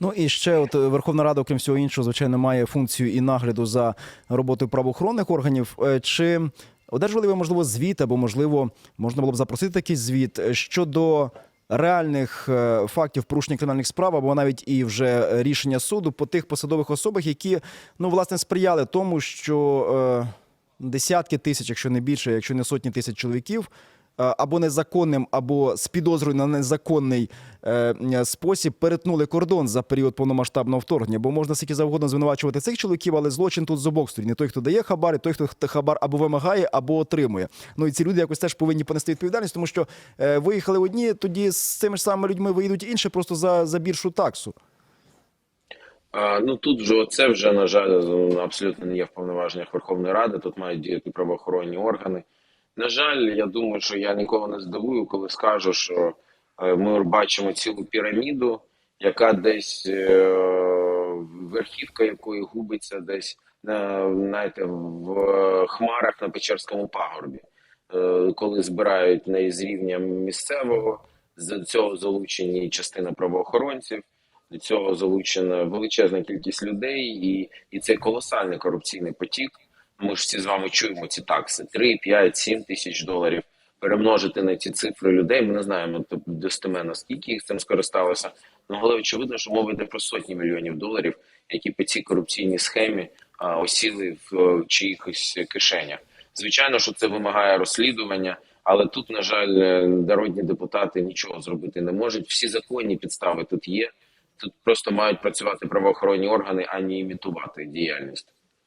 Ну і ще, от е, Верховна Рада, окрім всього іншого, звичайно, має функцію і нагляду за роботою правоохоронних органів. Е, Чи одержували ви можливо звіт, або можливо можна було б запросити такий звіт е, щодо реальних фактів порушення кримінальних справ, або навіть і вже рішення суду по тих посадових особах, які ну власне сприяли тому, що десятки тисяч, якщо не більше, якщо не сотні тисяч чоловіків. Е, Або незаконним, або з підозрою на незаконний е, спосіб перетнули кордон за період повномасштабного вторгнення. Бо можна скільки завгодно звинувачувати цих чоловіків, але злочин тут з обох сторін. Не той, хто дає хабар, і той, хто хабар або вимагає, або отримує. Ну і ці люди якось теж повинні понести відповідальність, тому що е, виїхали одні, тоді з цими ж самими людьми виїдуть інші, просто за, за більшу таксу. А, ну тут вже це вже на жаль абсолютно не є в повноваженнях Верховної Ради. Тут мають діяти правоохоронні органи. На жаль, я думаю, що я нікого не здивую, коли скажу, що е, ми бачимо цілу піраміду, яка десь е, верхівка якої губиться десь на знаєте, в хмарах на Печерському пагорбі, Е, коли збирають неї з рівня місцевого, з цього залучені частина правоохоронців. До цього залучена величезна кількість людей, і, і це колосальний корупційний потік. Ми ж всі з вами чуємо ці такси: 3, 5, 7 тисяч доларів. Перемножити на ці цифри людей. Ми не знаємо достеменно скільки їх цим скористалося. Ну але очевидно, що мова йде про сотні мільйонів доларів, які по цій корупційній схемі а, осіли в е, чиїхось кишенях. Звичайно, що це вимагає розслідування, але тут, на жаль, е, народні депутати нічого зробити не можуть. Всі законні підстави тут є. Тут просто мають працювати правоохоронні органи, а не імітувати діяльність.